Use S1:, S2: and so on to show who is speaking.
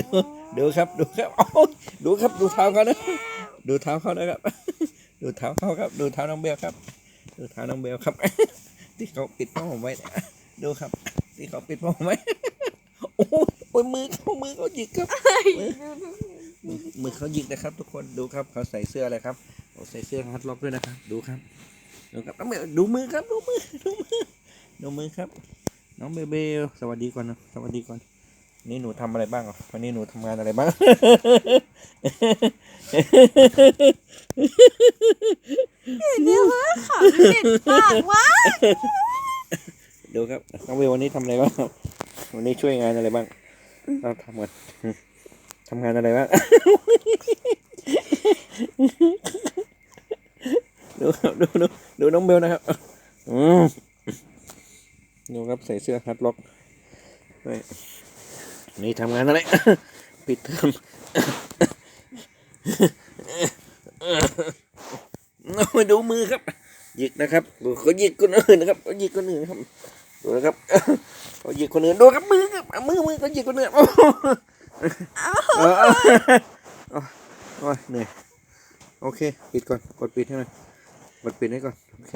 S1: ดูดูครับดูครับโอ้ดูครับดูเท้าเขานะดูเท้าเขานะครับ ดูเท้าเขาครับ ดูเท้าน้องเบลครับ ดูเท้าน้องเบลครับ ที่เขาปิดผ้าห่มไว้ดูครับ ที่เขาปิดผ้าห่มไว้โอ้ยโอ้ยมือเขามือเขาหยิกครับมือเขาหยิกนะครับ ทุกคนดูครับเขาใส่เสื้ออะไรครับใส่เสื้อฮัตล็อกด้วยนะครับ ดูครับดูครับน้องเบลดูมือครับดูมือดูมือดูมือครับ น้องเบลเบลสวัสดีก่อนนะสวัสดีก่อน นี่หนูทำอะไรบ้างอะวันนี้หนูทำงานอะไรบ้าง
S2: เดี๋ยวว่าขำเด็ดปากวะ
S1: ดูครับน้องเบลวันนี้ทำอะไรบ้างวันนี้ช่วยงานอะไรบ้างเราทำกันทำงานอะไรบ้างดูครับดูดูดูน้องเบลนะครับอืมดูครับใส่เสื้อฮัตล็อก นี่ทำงานอะไร ปิดเทอมโอ้ยดูมือครับหยิกนะครับดูเขาหยิกคนอื่นนะครับเขาหยิกคนอื่นครับดูนะครับเขาหยิกคนอื่นดูครับมือครับมือมือเขาหยิกคนอื่นโอ้โหออเออโอ้ยเหนื่อยโอเค ปิดก่อนกดปิดให้หน่อยกดปิดให้ก่อนโอเค